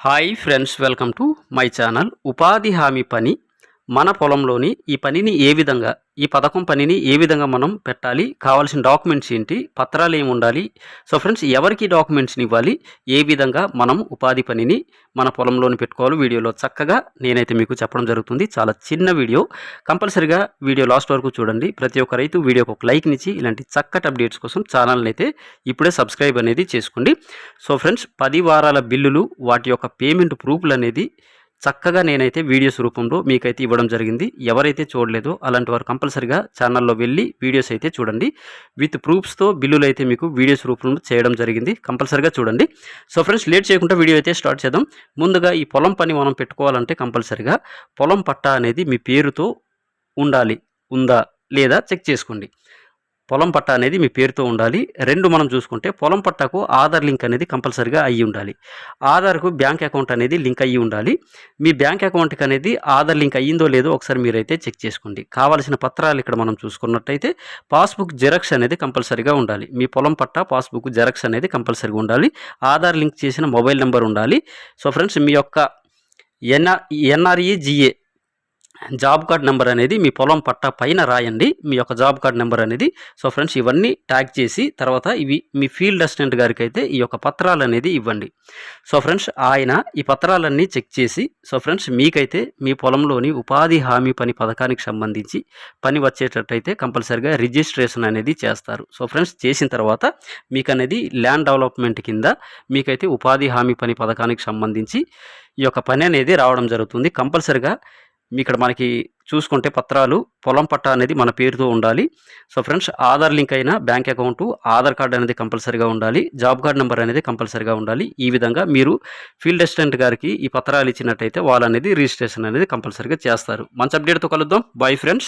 Hi friends welcome to my channel ఉపాధి హామీ పని మన పొలంలోని ఈ పనిని ఏ విధంగా ఈ పథకం పనిని ఏ విధంగా మనం పెట్టాలి కావాల్సిన డాక్యుమెంట్స్ ఏంటి పత్రాలు ఏమి ఉండాలి సో ఫ్రెండ్స్ ఎవరికి డాక్యుమెంట్స్ని ఇవ్వాలి ఏ విధంగా మనం ఉపాధి పనిని మన పొలంలోని పెట్టుకోవాలి వీడియోలో చక్కగా నేనైతే మీకు చెప్పడం జరుగుతుంది. చాలా చిన్న వీడియో. కంపల్సరిగా వీడియో లాస్ట్ వరకు చూడండి. ప్రతి ఒక్క రైతు వీడియోకి ఒక లైక్నిచ్చి ఇలాంటి చక్కటి అప్డేట్స్ కోసం ఛానల్ని అయితే ఇప్పుడే సబ్స్క్రైబ్ అనేది చేసుకోండి. సో ఫ్రెండ్స్ పది వారాల బిల్లులు వాటి యొక్క పేమెంట్ ప్రూఫ్లు అనేది చక్కగా నేనైతే వీడియోస్ రూపంలో మీకైతే ఇవ్వడం జరిగింది. ఎవరైతే చూడలేదో అలాంటి వారు కంపల్సరిగా ఛానల్లో వెళ్ళి వీడియోస్ అయితే చూడండి. విత్ ప్రూఫ్స్తో బిల్లులు అయితే మీకు వీడియోస్ రూపంలో చేయడం జరిగింది. కంపల్సరిగా చూడండి. సో ఫ్రెండ్స్ లేట్ చేయకుండా వీడియో అయితే స్టార్ట్ చేద్దాం. ముందుగా ఈ పొలం పని మనం పెట్టుకోవాలంటే కంపల్సరిగా పొలం పట్టా అనేది మీ పేరుతో ఉండాలి ఉందా లేదా చెక్ చేసుకోండి. పొలం పట్టా అనేది మీ పేరుతో ఉండాలి. రెండు మనం చూసుకుంటే పొలం పట్టాకు ఆధార్ లింక్ అనేది కంపల్సరిగా అయ్యి ఉండాలి. ఆధార్కు బ్యాంక్ అకౌంట్ అనేది లింక్ అయ్యి ఉండాలి. మీ బ్యాంక్ అకౌంట్కి అనేది ఆధార్ లింక్ అయ్యిందో లేదో ఒకసారి మీరైతే చెక్ చేసుకోండి. కావాల్సిన పత్రాలు ఇక్కడ మనం చూసుకున్నట్టయితే పాస్బుక్ జెరాక్స్ అనేది కంపల్సరీగా ఉండాలి. మీ పొలం పట్టా పాస్బుక్ జెరాక్స్ అనేది కంపల్సరీగా ఉండాలి. ఆధార్ లింక్ చేసిన మొబైల్ నెంబర్ ఉండాలి. సో ఫ్రెండ్స్ మీ యొక్క N R N R E G A job card number అనేది మీ పొలం పట్టా పైన రాయండి. మీ యొక్క జాబ్ కార్డ్ నెంబర్ అనేది. సో ఫ్రెండ్స్ ఇవన్నీ ట్యాగ్ చేసి తర్వాత ఇవి మీ ఫీల్డ్ అసిస్టెంట్ గారికి అయితే ఈ యొక్క పత్రాలు అనేది ఇవ్వండి. సో ఫ్రెండ్స్ ఆయన ఈ పత్రాలన్నీ చెక్ చేసి సో ఫ్రెండ్స్ మీకైతే మీ పొలంలోని ఉపాధి హామీ పని పథకానికి సంబంధించి పని వచ్చేటట్టయితే కంపల్సరిగా రిజిస్ట్రేషన్ అనేది చేస్తారు. సో ఫ్రెండ్స్ చేసిన తర్వాత మీకు అనేది ల్యాండ్ డెవలప్మెంట్ కింద మీకైతే ఉపాధి హామీ పని పథకానికి సంబంధించి ఈ యొక్క పని అనేది రావడం జరుగుతుంది. కంపల్సరిగా ఇక్కడ మనకి చూసుకుంటే పత్రాలు పొలం పట్టా అనేది మన పేరుతో ఉండాలి. సో ఫ్రెండ్స్ ఆధార్ లింక్ అయిన బ్యాంక్ అకౌంట్ ఆధార్ కార్డు అనేది కంపల్సరీగా ఉండాలి. జాబ్ కార్డ్ నెంబర్ అనేది కంపల్సరీగా ఉండాలి. ఈ విధంగా మీరు ఫీల్డ్ అసిస్టెంట్ గారికి ఈ పత్రాలు ఇచ్చినట్టయితే వాళ్ళు అనేది రిజిస్ట్రేషన్ అనేది కంపల్సరీగా చేస్తారు. మంచి అప్డేట్తో కలుద్దాం. Bye friends